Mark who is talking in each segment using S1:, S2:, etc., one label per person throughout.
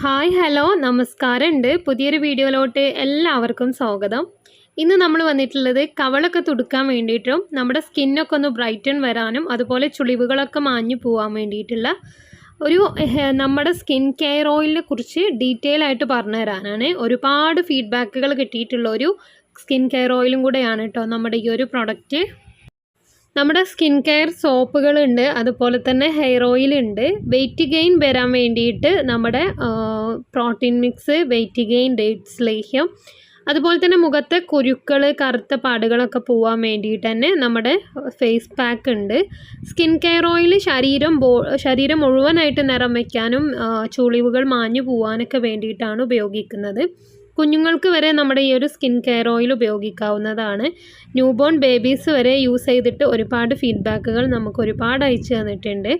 S1: Hi hello നമസ്കാരം ഉണ്ട് പുതിയൊരു വീഡിയോയിലോട്ട് എല്ലാവർക്കും സ്വാഗതം. ഇന്ന് നമ്മൾ വന്നിട്ടുള്ളത് കവളൊക്കെ തുടുക്കാൻ വേണ്ടിയിട്ടും നമ്മുടെ സ്കിന്നൊക്കെ ഒന്ന് ബ്രൈറ്റൺ വരാനും അതുപോലെ ചുളിവുകളൊക്കെ മാഞ്ഞു പോകാൻ വേണ്ടിയിട്ടുള്ള ഒരു നമ്മുടെ സ്കിൻ കെയർ ഓയിലിനെ കുറിച്ച് ഡീറ്റെയിൽ ആയിട്ട് പറഞ്ഞു തരാനാണ്. ഒരുപാട് ഫീഡ്ബാക്കുകൾ കിട്ടിയിട്ടുള്ള ഒരു സ്കിൻ കെയർ ഓയിലും കൂടെയാണ് കേട്ടോ നമ്മുടെ ഈ ഒരു പ്രൊഡക്റ്റ്. നമ്മുടെ സ്കിൻ കെയർ സോപ്പുകളുണ്ട് അതുപോലെ തന്നെ ഹെയർ ഓയിൽ ഉണ്ട് വെയിറ്റ് ഗെയിൻ വരാൻ വേണ്ടിയിട്ട് നമ്മുടെ protein mix weight gain dates ലേഹ്യം അതുപോലെ തന്നെ മുഖത്തെ കുരുക്കൾ കറുത്ത പാടുകളൊക്കെ പോവാൻ വേണ്ടിയിട്ട് തന്നെ നമ്മുടെ ഫേസ് പാക്ക് ഉണ്ട്. സ്കിൻ കെയർ ഓയിൽ ശരീരം ബോ ശരീരം മുഴുവനായിട്ട് നിറം വയ്ക്കാനും ചുളിവുകൾ മാഞ്ഞു പോവാനൊക്കെ വേണ്ടിയിട്ടാണ് ഉപയോഗിക്കുന്നത്. കുഞ്ഞുങ്ങൾക്ക് വരെ നമ്മുടെ ഈ ഒരു സ്കിൻ കെയർ ഓയിൽ ഉപയോഗിക്കാവുന്നതാണ്. ന്യൂ ബോൺ ബേബീസ് വരെ യൂസ് ചെയ്തിട്ട് ഒരുപാട് ഫീഡ്ബാക്കുകൾ നമുക്ക് ഒരുപാട് അയച്ചു തന്നിട്ടുണ്ട്.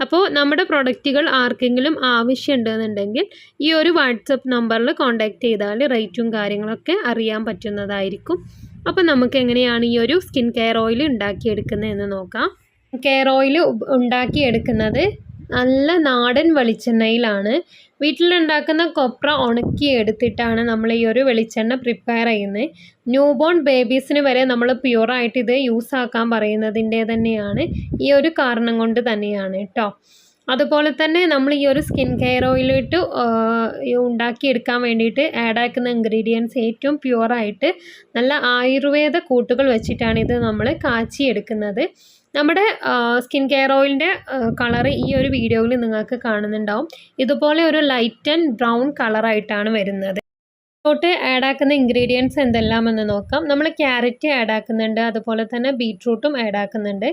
S1: അപ്പോൾ നമ്മുടെ പ്രൊഡക്റ്റുകൾ ആർക്കെങ്കിലും ആവശ്യമുണ്ടെന്നുണ്ടെങ്കിൽ ഈ ഒരു വാട്സപ്പ് നമ്പറിൽ കോൺടാക്റ്റ് ചെയ്താൽ റേറ്റും കാര്യങ്ങളൊക്കെ അറിയാൻ പറ്റുന്നതായിരിക്കും. അപ്പോൾ നമുക്ക് എങ്ങനെയാണ് ഈ ഒരു സ്കിൻ കെയർ ഓയിൽ ഉണ്ടാക്കിയെടുക്കുന്നതെന്ന് നോക്കാം. കെയർ ഓയിൽ ഉണ്ടാക്കിയെടുക്കുന്നത് നല്ല നാടൻ വെളിച്ചെണ്ണയിലാണ്. വീട്ടിലുണ്ടാക്കുന്ന കൊപ്ര ഉണക്കി എടുത്തിട്ടാണ് നമ്മൾ ഈ ഒരു വെളിച്ചെണ്ണ പ്രിപ്പയർ ചെയ്യുന്നത്. ന്യൂ ബോൺ ബേബീസിന് വരെ നമ്മൾ പ്യുവറായിട്ട് ഇത് യൂസ് ആക്കാൻ പറയുന്നതിന്റെ തന്നെയാണ്. ഈ ഒരു കാരണം കൊണ്ട് തന്നെയാണ് കേട്ടോ അതുപോലെ തന്നെ നമ്മൾ ഈ ഒരു സ്കിൻ കെയർ ഓയിലിട്ട് ഉണ്ടാക്കിയെടുക്കാൻ വേണ്ടിയിട്ട് ആഡ് ആക്കുന്ന ഇൻഗ്രീഡിയൻസ് ഏറ്റവും പ്യുവറായിട്ട് നല്ല ആയുർവേദ കൂട്ടുകൾ വെച്ചിട്ടാണ് ഇത് നമ്മൾ കാച്ചിയെടുക്കുന്നത്. നമ്മുടെ സ്കിൻ കെയർ ഓയിലിന്റെ കളറ് ഈ ഒരു വീഡിയോയിൽ നിങ്ങൾക്ക് കാണുന്നുണ്ടാവും. ഇതുപോലെ ഒരു ലൈറ്റ് ആൻഡ് ബ്രൗൺ കളറായിട്ടാണ് വരുന്നത്. ോട്ട് ആഡ് ആക്കുന്ന ഇൻഗ്രീഡിയൻസ് എന്തെല്ലാമെന്ന് നോക്കാം. നമ്മൾ ക്യാരറ്റ് ആഡ് ആക്കുന്നുണ്ട് അതുപോലെ തന്നെ ബീട്രൂട്ടും ആഡ് ആക്കുന്നുണ്ട്.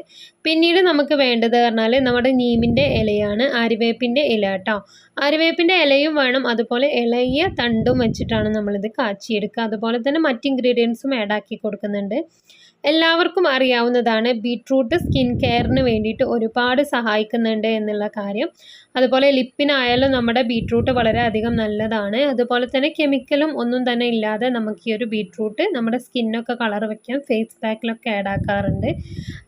S1: പിന്നീട് നമുക്ക് വേണ്ടത് പറഞ്ഞാൽ നമ്മുടെ നീമിന്റെ ഇലയാണ് ആര്യവേപ്പിന്റെ ഇല കേട്ടോ ആര്യവേപ്പിന്റെ ഇലയും വേണം അതുപോലെ ഇളയ തണ്ടും വെച്ചിട്ടാണ് നമ്മളിത് കാച്ചിയെടുക്കുക. അതുപോലെ തന്നെ മറ്റ് ഇൻഗ്രീഡിയൻസും ആഡ് ആക്കി കൊടുക്കുന്നുണ്ട്. എല്ലാവർക്കും അറിയാവുന്നതാണ് ബീട്രൂട്ട് സ്കിൻ കെയറിന് വേണ്ടിയിട്ട് ഒരുപാട് സഹായിക്കുന്നുണ്ട് എന്നുള്ള കാര്യം. അതുപോലെ ലിപ്പിനായാലും നമ്മുടെ ബീട്രൂട്ട് വളരെയധികം നല്ലതാണ്. അതുപോലെ തന്നെ കെമിക്കലും ഒന്നും തന്നെ ഇല്ലാതെ നമുക്ക് ഈ ഒരു ബീട്രൂട്ട് നമ്മുടെ സ്കിന്നൊക്കെ കളർ വയ്ക്കാൻ ഫേസ് പാക്കിലൊക്കെ ആഡ് ആക്കാറുണ്ട്.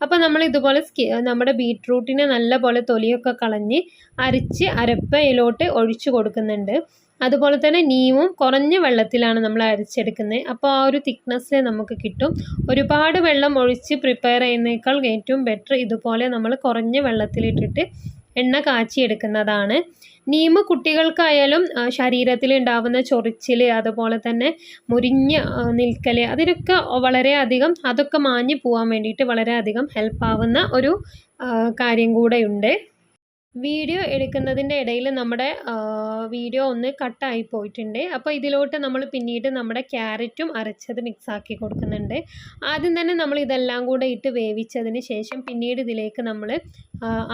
S1: അപ്പോൾ നമ്മൾ ഇതുപോലെ സ്കി നമ്മുടെ ബീട്രൂട്ടിനെ നല്ലപോലെ തൊലിയൊക്കെ കളഞ്ഞ് അരിച്ച് അരപ്പയിലോട്ട് ഒഴിച്ചു കൊടുക്കുന്നുണ്ട്. അതുപോലെ തന്നെ നീമും കുറഞ്ഞ വെള്ളത്തിലാണ് നമ്മൾ അരച്ചെടുക്കുന്നത്. അപ്പോൾ ആ ഒരു തിക്നെസ്സിൽ നമുക്ക് കിട്ടും. ഒരുപാട് വെള്ളം ഒഴിച്ച് പ്രിപ്പയർ ചെയ്യുന്നേക്കാൾ ഏറ്റവും ബെറ്റർ ഇതുപോലെ നമ്മൾ കുറഞ്ഞ വെള്ളത്തിലിട്ടിട്ട് എണ്ണ കാച്ചിയെടുക്കുന്നതാണ്. നീമ് കുട്ടികൾക്കായാലും ശരീരത്തിൽ ഉണ്ടാവുന്ന ചൊറിച്ചിൽ അതുപോലെ തന്നെ മുരിഞ്ഞ് നിൽക്കൽ അതിനൊക്കെ വളരെയധികം അതൊക്കെ മാഞ്ഞു പോകാൻ വേണ്ടിയിട്ട് വളരെയധികം ഹെൽപ്പാവുന്ന ഒരു കാര്യം കൂടെയുണ്ട് വീഡിയോ എടുക്കുന്നതിന്റെ ഇടയിൽ നമ്മുടെ വീഡിയോ ഒന്ന് കട്ടായി പോയിട്ടുണ്ട്. അപ്പോൾ ഇതിലോട്ട് നമ്മൾ പിന്നീട് നമ്മുടെ ക്യാരറ്റും അരച്ചത് മിക്സാക്കി കൊടുക്കുന്നുണ്ട്. ആദ്യം തന്നെ നമ്മൾ ഇതെല്ലാം കൂടെ ഇട്ട് വേവിച്ചതിന് ശേഷം പിന്നീട് ഇതിലേക്ക് നമ്മൾ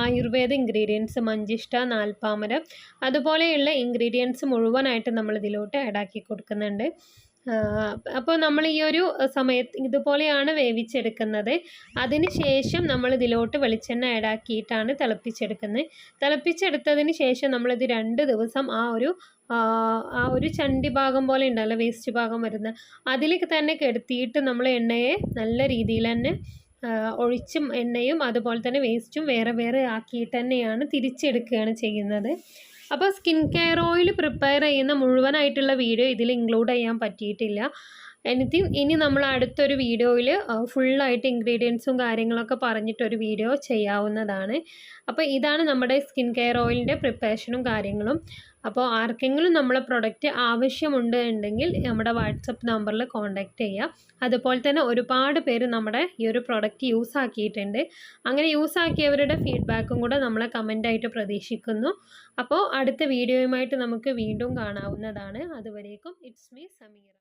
S1: ആയുർവേദ ഇൻഗ്രീഡിയൻസ് മഞ്ചിഷ്ട നാൽപ്പാമരം അതുപോലെയുള്ള ഇൻഗ്രീഡിയൻസ് മുഴുവനായിട്ട് നമ്മൾ ഇതിലോട്ട് ആഡ് ആക്കി കൊടുക്കുന്നുണ്ട്. അപ്പോൾ നമ്മൾ ഈ ഒരു സമയത്ത് ഇതുപോലെയാണ് വേവിച്ചെടുക്കുന്നത്. അതിന് ശേഷം നമ്മൾ ഇതിലോട്ട് വെളിച്ചെണ്ണ ആഡാക്കിയിട്ടാണ് തിളപ്പിച്ചെടുക്കുന്നത്. തിളപ്പിച്ചെടുത്തതിന് ശേഷം നമ്മളിത് രണ്ട് ദിവസം ആ ഒരു ആ, ഒരു ചണ്ടി ഭാഗം പോലെ ഉണ്ടല്ലോ വേസ്റ്റ് ഭാഗം വരുന്ന അതിലേക്ക് തന്നെ കെടുത്തിയിട്ട് നമ്മൾ എണ്ണയെ നല്ല രീതിയിൽ തന്നെ ഒഴിച്ചും എണ്ണയും അതുപോലെ തന്നെ വേസ്റ്റും വേറെ വേറെ ആക്കിയിട്ട് തന്നെയാണ് തിരിച്ചെടുക്കുകയാണ് ചെയ്യുന്നത്. അപ്പോൾ സ്കിൻ കെയർ ഓയിൽ പ്രിപ്പയർ ചെയ്യുന്ന മുഴുവനായിട്ടുള്ള വീഡിയോ ഇതിൽ ഇൻക്ലൂഡ് ചെയ്യാൻ പറ്റിയിട്ടില്ല. എനിത്തിങ് ഇനി നമ്മൾ അടുത്തൊരു വീഡിയോയിൽ ഫുള്ളായിട്ട് ഇൻഗ്രീഡിയൻസും കാര്യങ്ങളൊക്കെ പറഞ്ഞിട്ടൊരു വീഡിയോ ചെയ്യാവുന്നതാണ്. അപ്പോൾ ഇതാണ് നമ്മുടെ സ്കിൻ കെയർ ഓയിലിന്റെ പ്രിപ്പറേഷനും കാര്യങ്ങളും. അപ്പോൾ ആർക്കെങ്കിലും നമ്മളെ പ്രൊഡക്റ്റ് ആവശ്യമുണ്ട് ഉണ്ടെങ്കിൽ നമ്മുടെ വാട്സപ്പ് നമ്പറിൽ കോൺടാക്റ്റ് ചെയ്യുക അതുപോലെ തന്നെ ഒരുപാട് പേര് നമ്മുടെ ഈ ഒരു പ്രൊഡക്റ്റ് യൂസ് ആക്കിയിട്ടുണ്ട്. അങ്ങനെ യൂസ് ആക്കിയവരുടെ ഫീഡ്ബാക്കും കൂടെ നമ്മളെ കമന്റായിട്ട് പ്രതീക്ഷിക്കുന്നു. അപ്പോൾ അടുത്ത വീഡിയോയുമായിട്ട് നമുക്ക് വീണ്ടും കാണാവുന്നതാണ്. അതുവരേക്കും ഇറ്റ്സ് മീ സമീറ